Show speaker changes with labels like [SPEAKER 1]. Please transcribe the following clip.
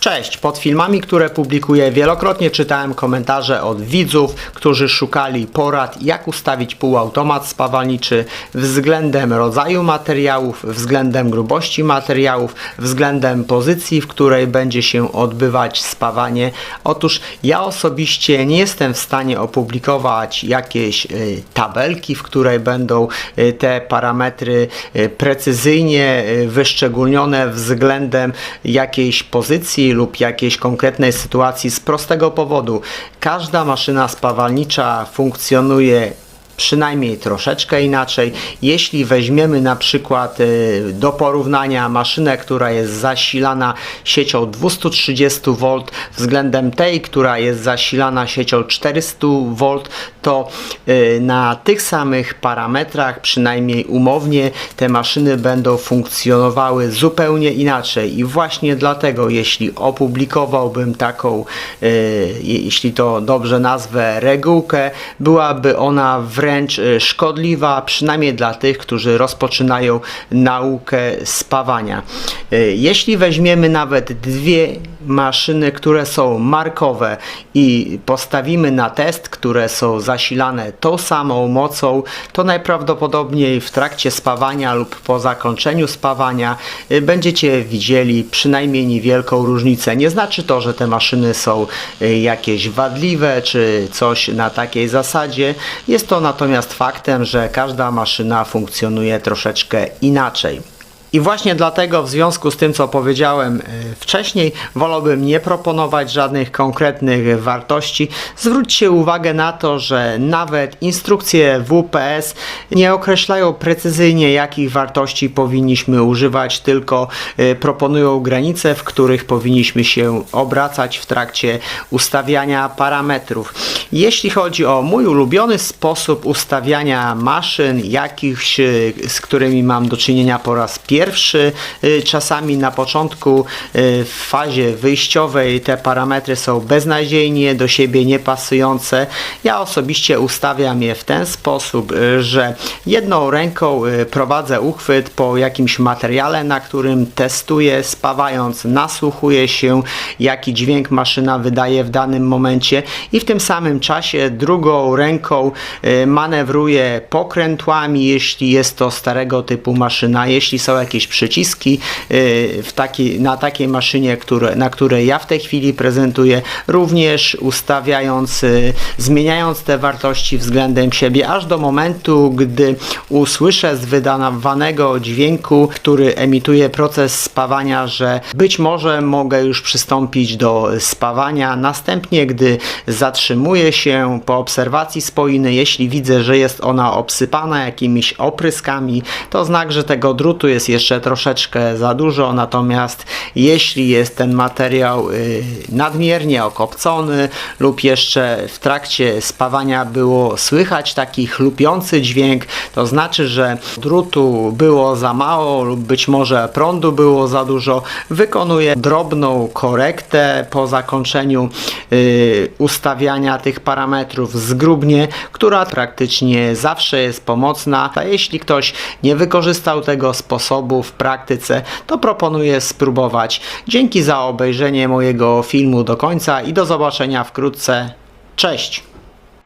[SPEAKER 1] Cześć, pod filmami, które publikuję wielokrotnie czytałem komentarze od widzów, którzy szukali porad jak ustawić półautomat spawalniczy względem rodzaju materiałów, względem grubości materiałów, względem pozycji, w której będzie się odbywać spawanie. Otóż ja osobiście nie jestem w stanie opublikować jakiejś y, tabelki, w której będą y, te parametry y, precyzyjnie wyszczególnione względem jakiejś pozycji lub jakiejś konkretnej sytuacji z prostego powodu. Każda maszyna spawalnicza funkcjonuje przynajmniej troszeczkę inaczej. Jeśli weźmiemy na przykład y, do porównania maszynę, która jest zasilana siecią 230 V względem tej, która jest zasilana siecią 400 V, to y, na tych samych parametrach, przynajmniej umownie, te maszyny będą funkcjonowały zupełnie inaczej. I właśnie dlatego, jeśli opublikowałbym taką, y, jeśli to dobrze nazwę, regułkę, byłaby ona wręcz y, szkodliwa, przynajmniej dla tych, którzy rozpoczynają naukę spawania. Y, Jeśli weźmiemy nawet dwie maszyny, które są markowe i postawimy na test, które są zasilane tą samą mocą, to najprawdopodobniej w trakcie spawania lub po zakończeniu spawania y, będziecie widzieli przynajmniej niewielką różnicę. Nie znaczy to, że te maszyny są jakieś wadliwe czy coś na takiej zasadzie. Jest to natomiast faktem, że każda maszyna funkcjonuje troszeczkę inaczej. I właśnie dlatego, w związku z tym, co powiedziałem y, wcześniej, wolałbym nie proponować żadnych konkretnych wartości. Zwróćcie uwagę na to, że nawet instrukcje WPS nie określają precyzyjnie, jakich wartości powinniśmy używać, tylko y, proponują granice, w których powinniśmy się obracać w trakcie ustawiania parametrów. Jeśli chodzi o mój ulubiony sposób ustawiania maszyn, jakichś, y, z którymi mam do czynienia po raz pierwszy, y, czasami na początku y, w fazie wyjściowej te parametry są beznadziejnie do siebie niepasujące. Ja osobiście ustawiam je w ten sposób, y, że jedną ręką prowadzę uchwyt po jakimś materiale, na którym testuję, spawając, nasłuchuję się, jaki dźwięk maszyna wydaje w danym momencie i w tym samym czasie drugą ręką manewruję pokrętłami, jeśli jest to starego typu maszyna, jeśli są jakieś przyciski y, w taki, na takiej maszynie, które, na której ja w tej chwili prezentuję, również ustawiając, y, zmieniając te wartości względem siebie, aż do momentu, gdy usłyszę z wydawanego dźwięku, który emituje proces spawania, że być może mogę już przystąpić do spawania. Następnie, gdy zatrzymuję się po obserwacji spoiny, jeśli widzę, że jest ona obsypana jakimiś opryskami, to znak, że tego drutu jest jeszcze troszeczkę za dużo, natomiast jeśli jest ten materiał y, nadmiernie okopcony lub jeszcze w trakcie spawania było słychać taki chlupiący dźwięk, to znaczy, że drutu było za mało lub być może prądu było za dużo, wykonuję drobną korektę po zakończeniu y, ustawiania tych parametrów zgrubnie, która praktycznie zawsze jest pomocna. A jeśli ktoś nie wykorzystał tego sposobu w praktyce, to proponuję spróbować. Dzięki za obejrzenie mojego filmu do końca i do zobaczenia wkrótce. Cześć!